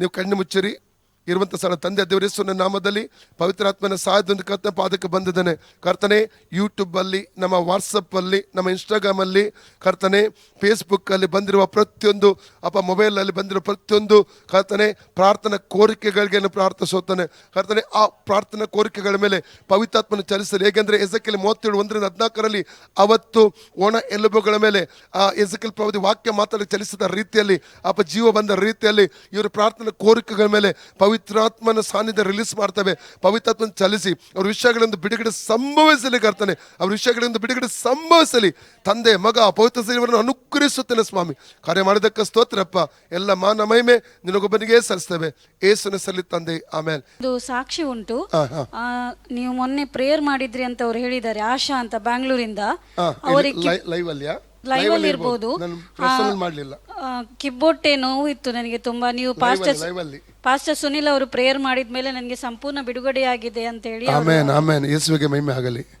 ನೀವು ಕಣ್ಣು ಮುಚ್ಚಿರಿ. ಇರುವಂತ ಸ್ಥಳ ತಂದೆ ದೇವರ ಯೇಸುವಿನ ನಾಮದಲ್ಲಿ ಪವಿತ್ರಾತ್ಮನ ಸಹಾಯದಿಂದ ಕರ್ತನ ಪಾದಕ್ಕೆ ಬಂದಿದ್ದಾನೆ. ಕರ್ತನೆ ಯೂಟ್ಯೂಬಲ್ಲಿ ನಮ್ಮ ವಾಟ್ಸಪ್ಪಲ್ಲಿ ನಮ್ಮ ಇನ್ಸ್ಟಾಗ್ರಾಮಲ್ಲಿ ಕರ್ತನೆ ಫೇಸ್ಬುಕ್ಕಲ್ಲಿ ಬಂದಿರುವ ಪ್ರತಿಯೊಂದು, ಅಪ್ಪ ಮೊಬೈಲ್ ಅಲ್ಲಿ ಬಂದಿರುವ ಪ್ರತಿಯೊಂದು ಕರ್ತನೆ, ಪ್ರಾರ್ಥನಾ ಕೋರಿಕೆಗಳಿಗೆ ಪ್ರಾರ್ಥಿಸುತ್ತಾನೆ. ಕರ್ತನೆ, ಆ ಪ್ರಾರ್ಥನಾ ಕೋರಿಕೆಗಳ ಮೇಲೆ ಪವಿತ್ರಾತ್ಮನ ಚಲಿಸಲಿ. ಹೇಗೆಂದರೆ ಎಸಕಲ್ಲಿ ಮೂವತ್ತೇಳು ಒಂದರಿಂದ ಹದಿನಾಲ್ಕರಲ್ಲಿ ಅವತ್ತು ಒಣ ಎಲುಬುಗಳ ಮೇಲೆ, ಆ ಎಸಕಲ್ ಪ್ರವತಿ ವಾಕ್ಯ ಮಾತಾಡಿ ಚಲಿಸಿದ ರೀತಿಯಲ್ಲಿ, ಅಪ್ಪ ಜೀವ ಬಂದ ರೀತಿಯಲ್ಲಿ ಇವರು ಪ್ರಾರ್ಥನಾ ಕೋರಿಕೆಗಳ ಮೇಲೆ ಪವಿತ್ರಾತ್ಮನ ಸಾನ್ನಿಧ್ಯ ರಿಲೀಸ್ ಮಾಡ್ತವೆ. ಪವಿತ್ರಾತ್ಮನ ಚಲಿಸಿ ಅವ್ರ ವಿಷಯಗಳಿಂದ ಬಿಡುಗಡೆ ಸಂಭವಿಸಲಿ ಕರ್ತನೆ. ಅವ್ರ ವಿಷಯಗಳಿಂದ ಬಿಡುಗಡೆ ಸಂಭವಿಸಲಿ. ತಂದೆ ಮಗ ಪವಿತ್ರ ಸೇವರನ್ನು ಅನುಗ್ರಹಿಸುತ್ತೇನೆ ಸ್ವಾಮಿ. ಕಾರ್ಯ ಮಾಡಿದಕ್ಕೆ ಸ್ತೋತ್ರಪ್ಪ. ಎಲ್ಲ ಮಾನ ಮಹಿಮೆ ನಿನಗೊಬ್ಬನಿಗೆ ಸಲ್ಲಿಸ್ತೇವೆ. ಏಸುನ ಸಲ್ಲಿ ತಂದೆ. ಆಮೇಲೆ. ಒಂದು ಸಾಕ್ಷಿ ಉಂಟು. ನೀವು ಮೊನ್ನೆ ಪ್ರೇಯರ್ ಮಾಡಿದ್ರಿ ಅಂತ ಅವ್ರು ಹೇಳಿದ್ದಾರೆ. ಆಶಾ ಅಂತ ಬ್ಯಾಂಗ್ಳೂರಿಂದ ಅವರಿಗೆ ಲೈವ್ ಅಲ್ಲಿಯಾ? ಲೈವ್ ಅಲ್ಲಿ ಇರ್ಬೋದು. ಮಾಡಲಿಲ್ಲ. ಕಿಬ್ಬೊಟ್ಟೆ ನೋವು ಇತ್ತು ನನಗೆ ತುಂಬಾ. ನೀವು ಪಾಸ್ಟರ್ ಪಾಸ್ಟರ್ ಸುನಿಲ್ ಅವರು ಪ್ರೇಯರ್ ಮಾಡಿದ್ಮೇಲೆ ನನಗೆ ಸಂಪೂರ್ಣ ಬಿಡುಗಡೆಯಾಗಿದೆ ಅಂತ ಹೇಳಿ ಆಮೇನ್ ಆಮೇನ್ ಯೇಸುವಿಗೆ ಮಹಿಮೆ ಆಗಲಿ.